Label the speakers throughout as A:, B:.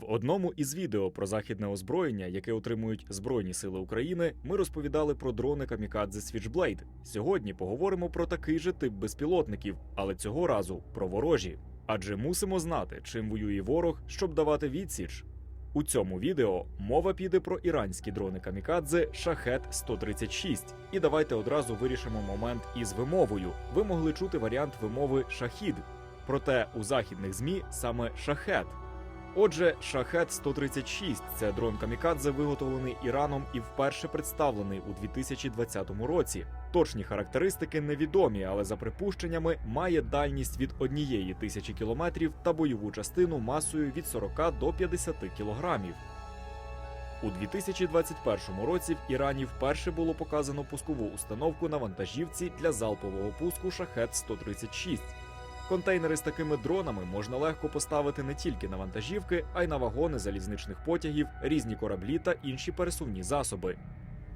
A: В одному із відео про західне озброєння, яке отримують Збройні Сили України, ми розповідали про дрони Камікадзе Switchblade. Сьогодні поговоримо про такий же тип безпілотників, але цього разу про ворожі. Адже мусимо знати, чим воює ворог, щоб давати відсіч. У цьому відео мова піде про іранські дрони Камікадзе Шахет 136. І давайте одразу вирішимо момент із вимовою. Ви могли чути варіант вимови шахід. Проте у західних змі саме шахет. Отже, шахет 136 це дрон Камікадзе, виготовлений Іраном і вперше представлений у 2020 році. Точні характеристики невідомі, але за припущеннями має дальність від однієї тисячі кілометрів та бойову частину масою від 40 до 50 кілограмів. У 2021 році в Ірані вперше було показано пускову установку на вантажівці для залпового пуску шахет 136. Контейнери з такими дронами можна легко поставити не тільки на вантажівки, а й на вагони залізничних потягів, різні кораблі та інші пересувні засоби.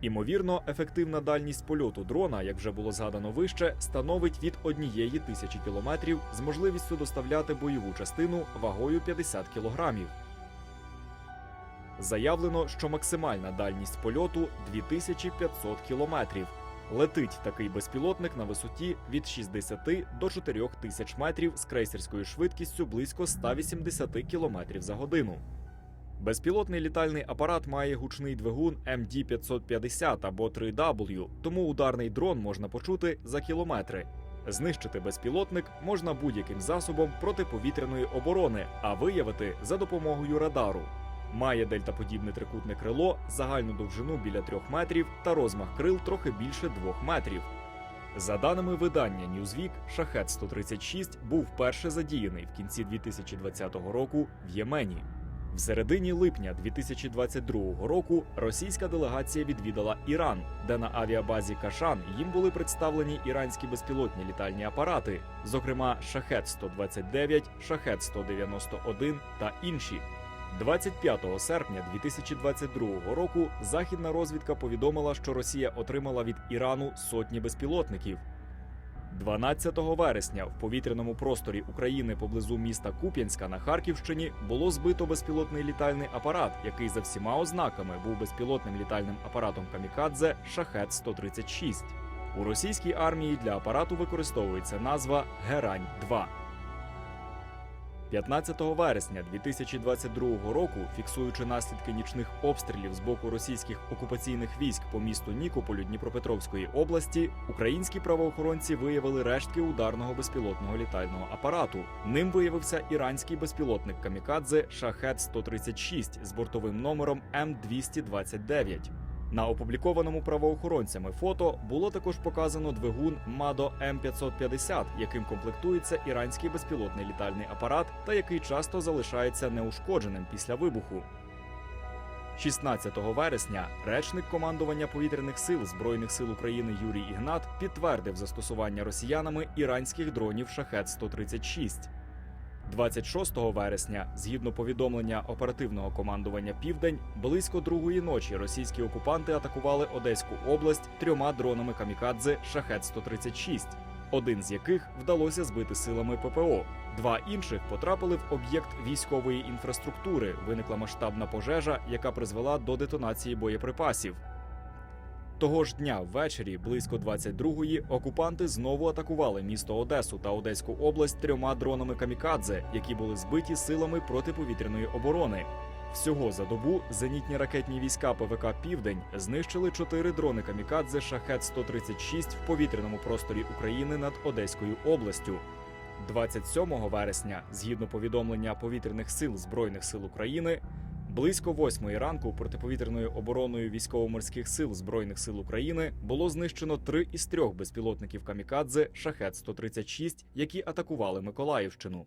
A: Імовірно, ефективна дальність польоту дрона, як вже було згадано вище, становить від однієї тисячі кілометрів з можливістю доставляти бойову частину вагою 50 кілограмів. Заявлено, що максимальна дальність польоту 2500 кілометрів. Летить такий безпілотник на висоті від 60 до 4000 метрів з крейсерською швидкістю близько 180 км за годину. Безпілотний літальний апарат має гучний двигун MD-550 або 3W, тому ударний дрон можна почути за кілометри. Знищити безпілотник можна будь-яким засобом протиповітряної оборони, а виявити за допомогою радару. Має дельтаподібне трикутне крило, загальну довжину біля 3 метрів та розмах крил трохи більше 2 метрів. За даними видання Newsweek, шахет 136 був вперше задіяний в кінці 2020 року в Ємені. В середині липня 2022 року російська делегація відвідала Іран, де на авіабазі Кашан їм були представлені іранські безпілотні літальні апарати, зокрема Шахет 129, Шахет 191 та інші. 25 серпня 2022 року західна розвідка повідомила, що Росія отримала від Ірану сотні безпілотників. 12 вересня в повітряному просторі України поблизу міста Куп'янська на Харківщині було збито безпілотний літальний апарат, який за всіма ознаками був безпілотним літальним апаратом Камікадзе Шахет 136 У російській армії для апарату використовується назва Герань 2 15 вересня 2022 року, фіксуючи наслідки нічних обстрілів з боку російських окупаційних військ по місту Нікополю Дніпропетровської області, українські правоохоронці виявили рештки ударного безпілотного літального апарату. Ним виявився іранський безпілотник Камікадзе Шахет 136 з бортовим номером М229. На опублікованому правоохоронцями фото було також показано двигун Мадо М550, яким комплектується іранський безпілотний літальний апарат та який часто залишається неушкодженим після вибуху. 16 вересня речник командування повітряних сил Збройних сил України Юрій Ігнат підтвердив застосування росіянами іранських дронів Шахет 136 26 вересня, згідно повідомлення оперативного командування Південь, близько другої ночі російські окупанти атакували Одеську область трьома дронами камікадзе Шахет 136 один з яких вдалося збити силами ППО. Два інших потрапили в об'єкт військової інфраструктури. Виникла масштабна пожежа, яка призвела до детонації боєприпасів. Того ж дня ввечері, близько 22-ї, окупанти знову атакували місто Одесу та Одеську область трьома дронами камікадзе, які були збиті силами протиповітряної оборони. Всього за добу зенітні ракетні війська ПВК Південь знищили чотири дрони камікадзе Шахет 136 в повітряному просторі України над Одеською областю. 27 вересня, згідно повідомлення повітряних сил Збройних сил України, Близько восьмої ранку протиповітряною обороною військово-морських сил збройних сил України було знищено три із трьох безпілотників камікадзе Шахет 136 які атакували Миколаївщину.